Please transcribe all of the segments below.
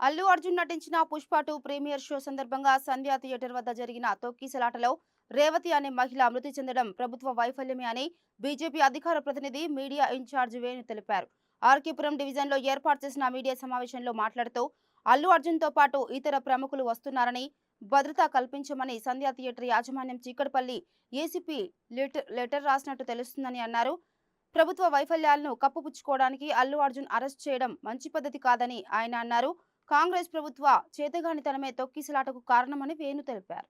అల్లు అర్జున్ నటించిన Pushpa two premiere show సందర్భంగా సంధ్యా theatre వద్ద జరిగిన తొక్కిసలాటలో రేవతి అనే మహిళ మృతి చెందడం ప్రభుత్వ వైఫల్యమే అని బీజేపీ అధికార ప్రతినిధి మీడియా ఇన్ఛార్జ్ వేణు తెలిపారు. ఆర్కేపురం డివిజన్లో ఏర్పాటు చేసిన మీడియా సమావేశంలో మాట్లాడుతూ అల్లు అర్జున్తో పాటు ఇతర ప్రముఖులు వస్తున్నారని భద్రత కల్పించమని సంధ్యా థియేటర్ యాజమాన్యం చీకటిపల్లి ఏసీపీ లెటర్ లెటర్ రాసినట్టు తెలుస్తుందని అన్నారు. ప్రభుత్వ వైఫల్యాలను కప్పుపుచ్చుకోవడానికి అల్లు అర్జున్ అరెస్ట్ చేయడం మంచి పద్ధతి కాదని ఆయన అన్నారు. కాంగ్రెస్ ప్రభుత్వ చేతగానితనమే తొక్కిసలాటకు కారణమని వేణు తెలిపారు.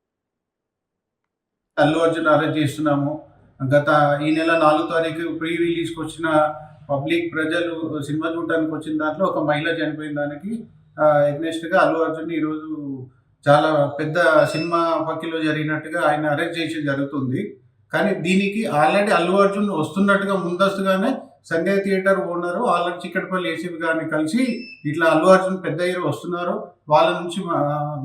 అల్లు అర్జున్ అరెస్ట్ చేస్తున్నాము. గత ఈ నెల నాలుగు తారీఖు ప్రీ రిలీజ్కి వచ్చిన పబ్లిక్ ప్రజలు సినిమా చూడడానికి వచ్చిన దాంట్లో ఒక మహిళ చనిపోయిన దానికి ఎగ్నెస్ట్గా అల్లు అర్జున్ ఈరోజు చాలా పెద్ద సినిమా పక్కిలో జరిగినట్టుగా ఆయన అరెస్ట్ చేసి జరుగుతుంది. కానీ దీనికి ఆల్రెడీ అల్లు అర్జున్ వస్తున్నట్టుగా ముందస్తుగానే సంజయ్ థియేటర్ ఓనర్ వాళ్ళకి చిక్కటపల్లి ఏసీపీ గారిని కలిసి ఇట్లా అల్లు అర్జున్ పెద్ద హీరో వస్తున్నారు. వాళ్ళ నుంచి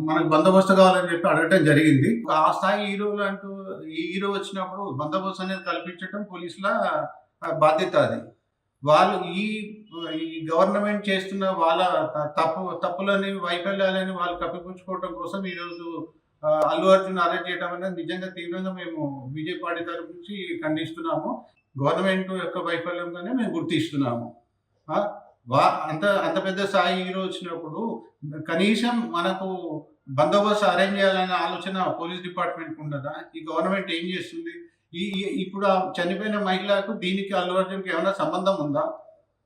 మనకు బందోబస్తు కావాలని చెప్పి అడగటం జరిగింది. ఆ స్థాయి హీరోలు అంటూ ఈ హీరో వచ్చినప్పుడు బందోబస్తు అనేది కల్పించడం పోలీసుల బాధ్యత అది. వాళ్ళు ఈ ఈ గవర్నమెంట్ చేస్తున్న వాళ్ళ తప్పు తప్పులని వైఫల్యాలని వాళ్ళు కప్పిపుచ్చుకోవడం కోసం ఈరోజు అల్లు అర్జున్ అరెస్ట్ చేయడం అనేది నిజంగా తీవ్రంగా మేము బీజేపీ పార్టీ తరఫు నుంచి ఖండిస్తున్నాము. గవర్నమెంట్ యొక్క వైఫల్యంగానే మేము గుర్తిస్తున్నాము. వా అంత అంత పెద్ద స్థాయి హీరో వచ్చినప్పుడు కనీసం మనకు బందోబస్తు అరేంజ్ చేయాలనే ఆలోచన పోలీస్ డిపార్ట్మెంట్ ఉండదా? ఈ గవర్నమెంట్ ఏం చేస్తుంది? ఈ ఈ- ఇప్పుడు ఆ చనిపోయిన మహిళకు దీనికి అల్లు అర్జున్కి ఏమైనా సంబంధం ఉందా?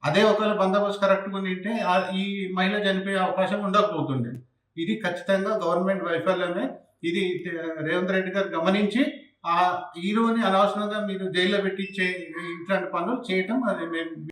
అదే ఒకవేళ బందోబస్తు కరెక్ట్గా ఉంటే ఈ మహిళ చనిపోయే అవకాశం ఉండకపోతుండే. ఇది ఖచ్చితంగా గవర్నమెంట్ వైఫల్యమే. ఇది రేవంత్ రెడ్డి గారు గమనించి ఆ హీరోని అనవసరంగా మీరు జైల్లో పెట్టించే ఇట్లాంటి పనులు చేయటం అది మేము